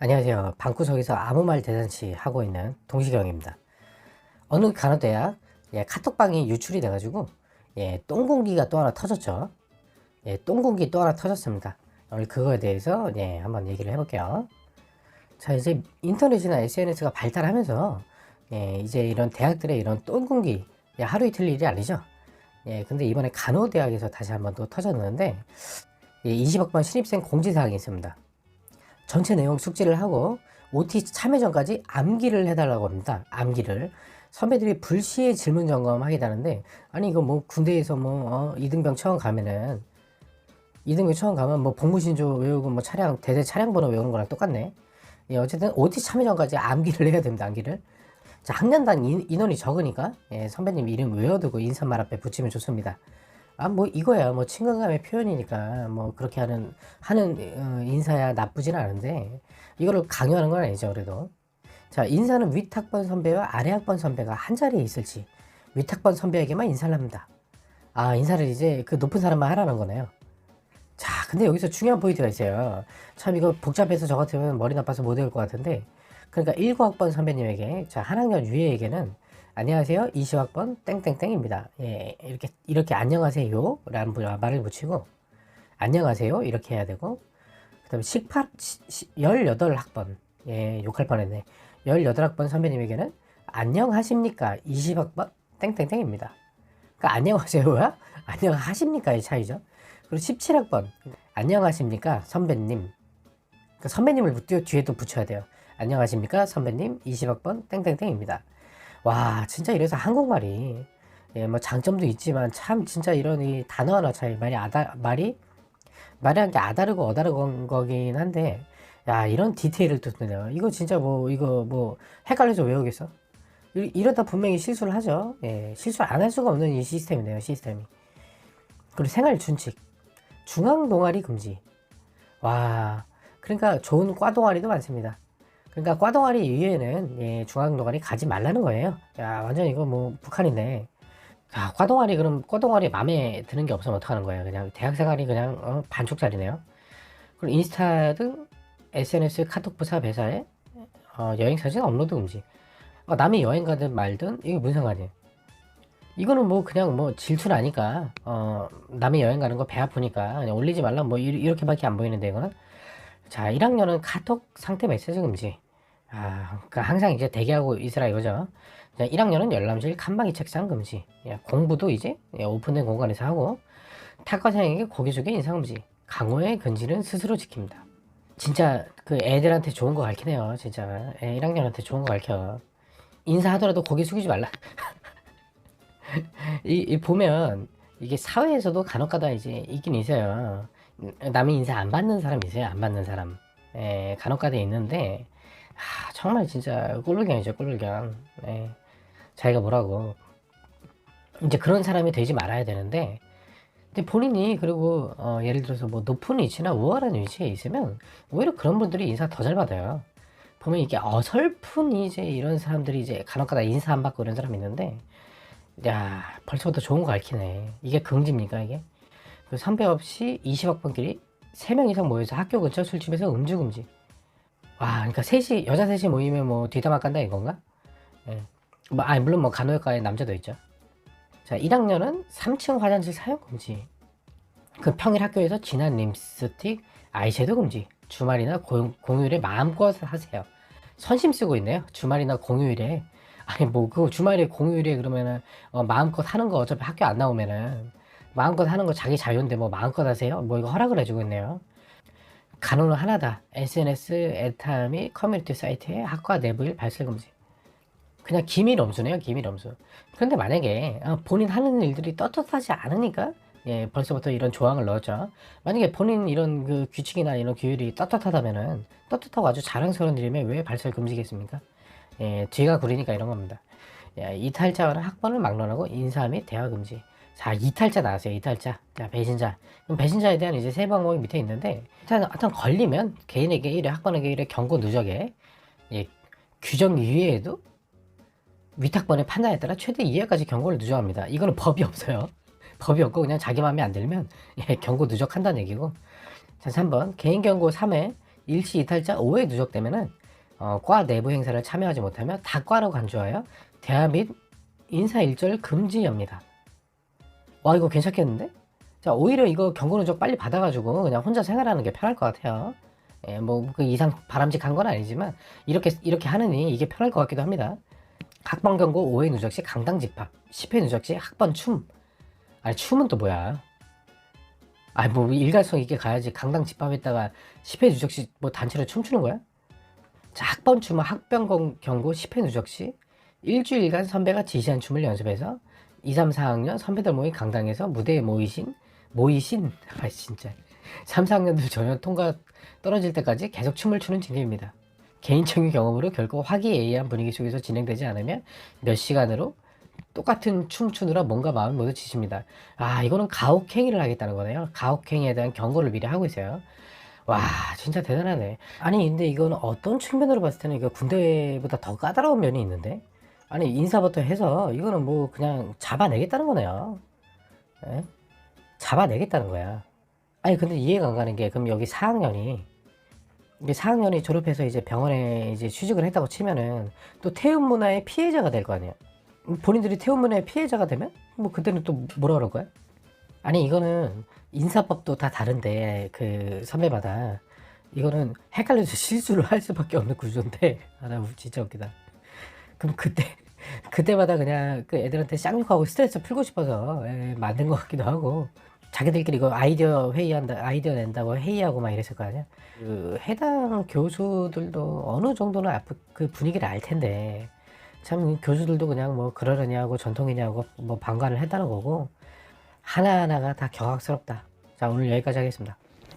안녕하세요. 방구석에서 아무 말 대잔치 하고 있는 동시경입니다. 어느 간호대학 예, 카톡방이 유출이 돼가지고 예, 똥공기가 또 하나 터졌죠. 예, 똥공기 또 하나 터졌습니다. 오늘 그거에 대해서 예, 한번 얘기를 해볼게요. 자 이제 인터넷이나 SNS가 발달하면서 예, 이제 이런 대학들의 이런 똥공기 예, 하루 이틀 일이 아니죠. 예, 근데 이번에 간호대학에서 다시 한번 또 터졌는데 예, 20학번 신입생 공지사항이 있습니다. 전체 내용 숙지를 하고 OT 참여 전까지 암기를 해달라고 합니다. 암기를. 선배들이 불시에 질문 점검 하겠다는데, 아니, 이거 뭐 군대에서 뭐, 어, 이등병 처음 가면은, 이등병 처음 가면 뭐 복무신조 외우고 뭐 차량, 대대 차량 번호 외우는 거랑 똑같네. 예, 어쨌든 OT 참여 전까지 암기를 해야 됩니다, 암기를. 자, 학년당 인, 인원이 적으니까, 예, 선배님 이름 외워두고 인사말 앞에 붙이면 좋습니다. 아, 뭐, 이거야. 뭐, 친근감의 표현이니까, 뭐, 그렇게 하는, 하는, 어, 인사야 나쁘진 않은데, 이거를 강요하는 건 아니죠, 그래도. 자, 인사는 윗학번 선배와 아래학번 선배가 한 자리에 있을지, 윗학번 선배에게만 인사를 합니다. 아, 인사를 이제 그 높은 사람만 하라는 거네요. 자, 근데 여기서 중요한 포인트가 있어요. 참, 이거 복잡해서 저 같으면 머리 나빠서 못 외울 것 같은데, 그러니까 19학번 선배님에게, 자, 한 학년 위에에게는, 안녕하세요. 20학번 땡땡땡입니다. 예, 이렇게 이렇게 안녕하세요 라는 말을 붙이고 안녕하세요 이렇게 해야 되고 그다음에 18 18학번 예, 욕할 뻔했네. 18학번 선배님에게는 안녕하십니까? 20학번 땡땡땡입니다. 그러니까 안녕하세요야 안녕하십니까의 차이죠. 그리고 17학번 안녕하십니까? 선배님. 그러니까 선배님을 뒤- 뒤에 또 붙여야 돼요. 안녕하십니까? 선배님 20학번 땡땡땡입니다. 와, 진짜 이래서 한국말이, 예, 뭐 장점도 있지만 참 진짜 이런 이 단어 하나 차이, 말이 아다, 말이, 말이란 게 아다르고 어다르고 거긴 한데, 야, 이런 디테일을 또 뜨네요. 이거 진짜 뭐, 이거 뭐, 헷갈려서 외우겠어? 이- 이러다 분명히 실수를 하죠. 예, 실수를 안 할 수가 없는 이 시스템이네요, 시스템이. 그리고 생활 준칙. 중앙 동아리 금지. 와, 그러니까 좋은 과 동아리도 많습니다. 그러니까 과동아리 이외에는 예, 중앙 동아리 가지 말라는 거예요. 야 완전 이거 뭐 북한이네. 자 과동아리 그럼 과동아리 마음에 드는 게 없으면 어떡하는 거예요? 그냥 대학생활이 그냥 어, 반쪽짜리네요. 그리고 인스타 등 SNS 카톡 부사 배사에 어, 여행 사진 업로드 금지. 어, 남이 여행 가든 말든 이게 무슨 상관이에요? 이거는 뭐 그냥 뭐 질투나니까 어, 남이 여행 가는 거 배 아프니까 그냥 올리지 말라 뭐 이- 이렇게밖에 안 보이는데 이거는 자 1학년은 카톡 상태 메시지 금지. 아, 그러니까 항상 이제 대기하고 있으라 이거죠. 자, 1학년은 열람실 칸막이 책상 금지. 예, 공부도 이제 예, 오픈된 공간에서 하고 타과생에게 고개 숙여 인상 금지. 강호의 근질은 스스로 지킵니다. 진짜 그 애들한테 좋은 거 가르치네요. 진짜 애 1학년한테 좋은 거 가르쳐. 인사하더라도 고개 숙이지 말라. 이, 이 보면 이게 사회에서도 간혹가다 이제 있긴 있어요. 남이 인사 안 받는 사람 있어요. 안 받는 사람. 예, 간혹가다 있는데 아, 정말 진짜 꼴불견이죠, 꼴불견. 네. 자기가 뭐라고. 이제 그런 사람이 되지 말아야 되는데, 근데 본인이 그리고 어, 예를 들어서 뭐 높은 위치나 우월한 위치에 있으면 오히려 그런 분들이 인사 더 잘 받아요. 보면 이게 어설픈 이제 이런 사람들이 이제 간혹가다 인사 안 받고 이런 사람 있는데, 야 벌써부터 좋은 거 가르치네. 이게 긍지입니까 이게? 그 선배 없이 20학번끼리 3명 이상 모여서 학교 근처 술집에서 음주 금지. 와, 그러니까 셋이 여자 셋이 모이면 뭐 뒷담화 깐다 이건가? 예. 뭐, 아니 물론 뭐 간호학과에 남자도 있죠. 자, 1학년은 3층 화장실 사용 금지. 그 평일 학교에서 진한 립스틱, 아이섀도우 금지. 주말이나 공, 공휴일에 마음껏 하세요. 선심 쓰고 있네요. 주말이나 공휴일에. 아니 뭐 그 주말에 공휴일에 그러면은 어, 마음껏 하는 거 어차피 학교 안 나오면은 마음껏 하는 거 자기 자유인데 뭐 마음껏 하세요? 뭐 이거 허락을 해주고 있네요. 간호는 하나다. SNS, 에타 및 커뮤니티 사이트에 학과 내부일 발설 금지. 그냥 기밀 엄수네요, 기밀 엄수. 그런데 만약에 어, 본인 하는 일들이 떳떳하지 않으니까 예, 벌써부터 이런 조항을 넣었죠. 만약에 본인 이런 그 규칙이나 이런 규율이 떳떳하다면은 떳떳하고 아주 자랑스러운 일이면 왜 발설 금지겠습니까? 예, 뒤가 구리니까 이런 겁니다. 예, 이탈자와는 학번을 막론하고 인사 및 대화 금지. 자, 이탈자 나왔어요. 이탈자. 자, 배신자. 그럼 배신자에 대한 이제 세 방법이 밑에 있는데, 일단, 하여튼 걸리면 개인에게 1회, 학번에게 1회 경고 누적에, 예, 규정 이외에도 위탁번의 판단에 따라 최대 2회까지 경고를 누적합니다. 이거는 법이 없어요. 법이 없고 그냥 자기 마음에 안 들면, 예, 경고 누적한다는 얘기고. 자, 3번. 개인 경고 3회, 일시 이탈자 5회 누적되면은 어, 과 내부 행사를 참여하지 못하면 다 과로 간주하여 대화 및 인사 일절 금지합니다. 와 이거 괜찮겠는데? 자 오히려 이거 경고 누적 빨리 받아가지고 그냥 혼자 생활하는 게 편할 것 같아요. 예, 뭐그 이상 바람직한 건 아니지만 이렇게 이렇게 하느니 이게 편할 것 같기도 합니다. 학번 경고 5회 누적 시 강당 집합, 10회 누적 시 학번 춤. 아니 춤은 또 뭐야? 아니 뭐 일관성 있게 가야지 강당 집합했다가 10회 누적 시 뭐 단체로 춤추는 거야? 자 학번 춤은 경- 경고 10회 누적 시 일주일간 선배가 지시한 춤을 연습해서 2, 3, 4학년 선배들 모임 강당에서 무대에 모이신 모이신 아 진짜 3, 4학년들 전혀 통과 떨어질 때까지 계속 춤을 추는 징계입니다. 개인적인 경험으로 결코 화기애애한 분위기 속에서 진행되지 않으면 몇 시간으로 똑같은 춤 추느라 몸과 마음 모두 지칩니다. 아 이거는 가혹행위를 하겠다는 거네요. 가혹행위에 대한 경고를 미리 하고 있어요. 와 진짜 대단하네. 아니 근데 이거는 어떤 측면으로 봤을 때는 이거 군대보다 더 까다로운 면이 있는데 아니 인사부터 해서 이거는 뭐 그냥 잡아내겠다는 거네요. 예? 잡아내겠다는 거야. 아니 근데 이해가 안 가는 게 그럼 여기 4학년이 이게 4학년이 졸업해서 이제 병원에 이제 취직을 했다고 치면은 또 태움 문화의 피해자가 될 거 아니에요. 본인들이 태움 문화의 피해자가 되면 뭐 그때는 또 뭐라 그럴 거야? 아니 이거는 인사법도 다 다른데 그 선배마다 이거는 헷갈려서 실수를 할 수밖에 없는 구조인데 아나 진짜 웃기다. 그럼 그때 그때마다 그냥 그 애들한테 쌍욕하고 스트레스 풀고 싶어서 에, 만든 것 같기도 하고. 자기들끼리 이거 아이디어 회의한다 아이디어 낸다고 회의하고 막 이랬을 거 아니야? 그 해당 교수들도 어느 정도는 앞- 그 분위기를 알 텐데. 참 교수들도 그냥 뭐 그러려냐고 전통이냐고 뭐 방관을 했다는 거고. 하나하나가 다 경악스럽다. 자 오늘 여기까지 하겠습니다